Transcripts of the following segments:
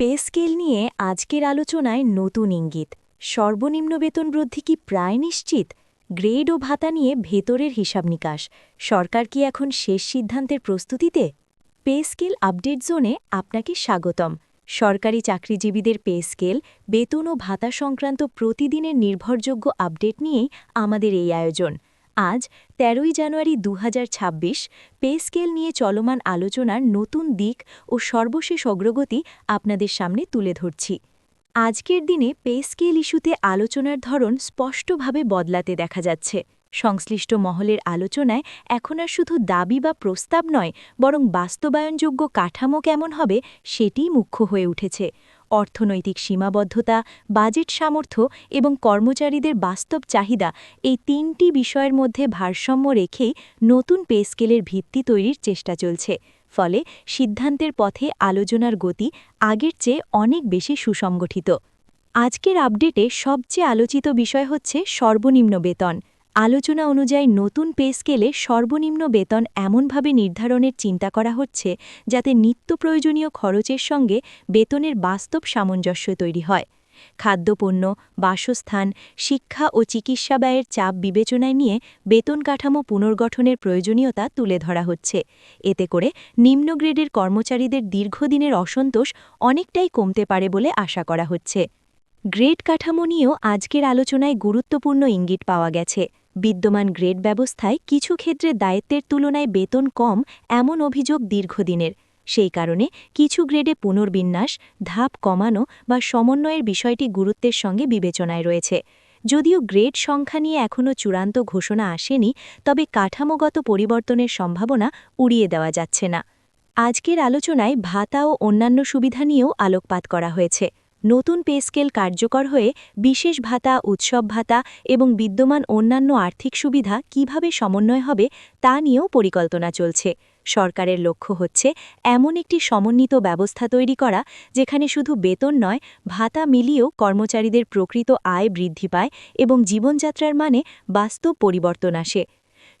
Pay scale নিয়ে আজকের আলোচনায় নতুন ইঙ্গিত। সর্বনিম্ন বেতন বৃদ্ধি কি প্রায় নিশ্চিত? গ্রেড ও ভাতা নিয়ে ভেতরের হিসাব নিকাশ। সরকার কি এখন শেষ সিদ্ধান্তের প্রস্তুতিতে? পে স্কেল আপডেট জোনে আপনাকে স্বাগতম। সরকারি চাকরিজীবীদের পে স্কেল, বেতন ও ভাতা সংক্রান্ত প্রতিদিনের নির্ভরযোগ্য আপডেট নিয়েই আমাদের এই আয়োজন। আজ তেরোই জানুয়ারি দু হাজার ছাব্বিশ পে স্কেল নিয়ে চলমান আলোচনার নতুন দিক ও সর্বশেষ অগ্রগতি আপনাদের সামনে তুলে ধরছি। আজকের দিনে পে স্কেল ইস্যুতে আলোচনার ধরন স্পষ্টভাবে বদলাতে দেখা যাচ্ছে। সংশ্লিষ্ট মহলের আলোচনায় এখন আর শুধু দাবি বা প্রস্তাব নয়, বরং বাস্তবায়নযোগ্য কাঠামো কেমন হবে সেটিই মুখ্য হয়ে উঠেছে। অর্থনৈতিক সীমাবদ্ধতা, বাজেট সামর্থ্য এবং কর্মচারীদের বাস্তব চাহিদা এই তিনটি বিষয়ের মধ্যে ভারসাম্য রেখেই নতুন পে স্কেলের ভিত্তি তৈরির চেষ্টা চলছে। ফলে সিদ্ধান্তের পথে আলোচনার গতি আগের চেয়ে অনেক বেশি সুসংগঠিত। আজকের আপডেটে সবচেয়ে আলোচিত বিষয় হচ্ছে সর্বনিম্ন বেতন। আলোচনা অনুযায়ী নতুন পে স্কেলে সর্বনিম্ন বেতন এমনভাবে নির্ধারণের চিন্তা করা হচ্ছে যাতে নিত্য প্রয়োজনীয় খরচের সঙ্গে বেতনের বাস্তব সামঞ্জস্য তৈরি হয়। খাদ্যপণ্য, বাসস্থান, শিক্ষা ও চিকিৎসা ব্যয়ের চাপ বিবেচনায় নিয়ে বেতন কাঠামো পুনর্গঠনের প্রয়োজনীয়তা তুলে ধরা হচ্ছে। এতে করে নিম্ন গ্রেডের কর্মচারীদের দীর্ঘদিনের অসন্তোষ অনেকটাই কমতে পারে বলে আশা করা হচ্ছে। গ্রেড কাঠামো নিয়েও আজকের আলোচনায় গুরুত্বপূর্ণ ইঙ্গিত পাওয়া গেছে। বিদ্যমান গ্রেড ব্যবস্থায় কিছু ক্ষেত্রে দায়িত্বের তুলনায় বেতন কম এমন অভিযোগ দীর্ঘদিনের। সেই কারণে কিছু গ্রেডে পুনর্বিন্যাস, ধাপ কমানো বা সমন্বয়ের বিষয়টি গুরুত্বের সঙ্গে বিবেচনায় রয়েছে। যদিও গ্রেড সংখ্যা নিয়ে এখনও চূড়ান্ত ঘোষণা আসেনি, তবে কাঠামোগত পরিবর্তনের সম্ভাবনা উড়িয়ে দেওয়া যাচ্ছে না। আজকের আলোচনায় ভাতা ও অন্যান্য সুবিধা নিয়েও আলোকপাত করা হয়েছে। নতুন পে স্কেল কার্যকর হয়ে বিশেষ ভাতা, উৎসব ভাতা এবং বিদ্যমান অন্যান্য আর্থিক সুবিধা কীভাবে সমন্বয় হবে তা নিয়েও পরিকল্পনা চলছে। সরকারের লক্ষ্য হচ্ছে এমন একটি সমন্বিত ব্যবস্থা তৈরি করা যেখানে শুধু বেতন নয়, ভাতা মিলিয়েও কর্মচারীদের প্রকৃত আয় বৃদ্ধি পায় এবং জীবনযাত্রার মানে বাস্তব পরিবর্তন আসে।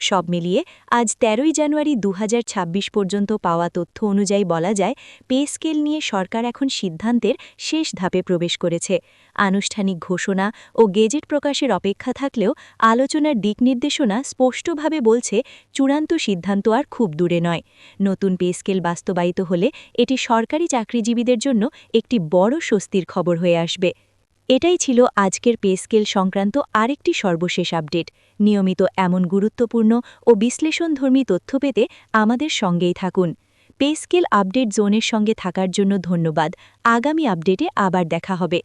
সব মিলিয়ে আজ তেরোই জানুয়ারি দু হাজার ছাব্বিশ পর্যন্ত পাওয়া তথ্য অনুযায়ী বলা যায়, পে স্কেল নিয়ে সরকার এখন সিদ্ধান্তের শেষ ধাপে প্রবেশ করেছে। আনুষ্ঠানিক ঘোষণা ও গেজেট প্রকাশের অপেক্ষা থাকলেও আলোচনার দিক নির্দেশনা স্পষ্টভাবে বলছে, চূড়ান্ত সিদ্ধান্ত আর খুব দূরে নয়। নতুন পে স্কেল বাস্তবায়িত হলে এটি সরকারি চাকরিজীবীদের জন্য একটি বড় স্বস্তির খবর হয়ে আসবে। এটাই ছিল আজকের পে স্কেল সংক্রান্ত আরেকটি সর্বশেষ আপডেট। নিয়মিত এমন গুরুত্বপূর্ণ ও বিশ্লেষণধর্মী তথ্য পেতে আমাদের সঙ্গেই থাকুন। পে স্কেল আপডেট জোনের সঙ্গে থাকার জন্য ধন্যবাদ। আগামী আপডেটে আবার দেখা হবে।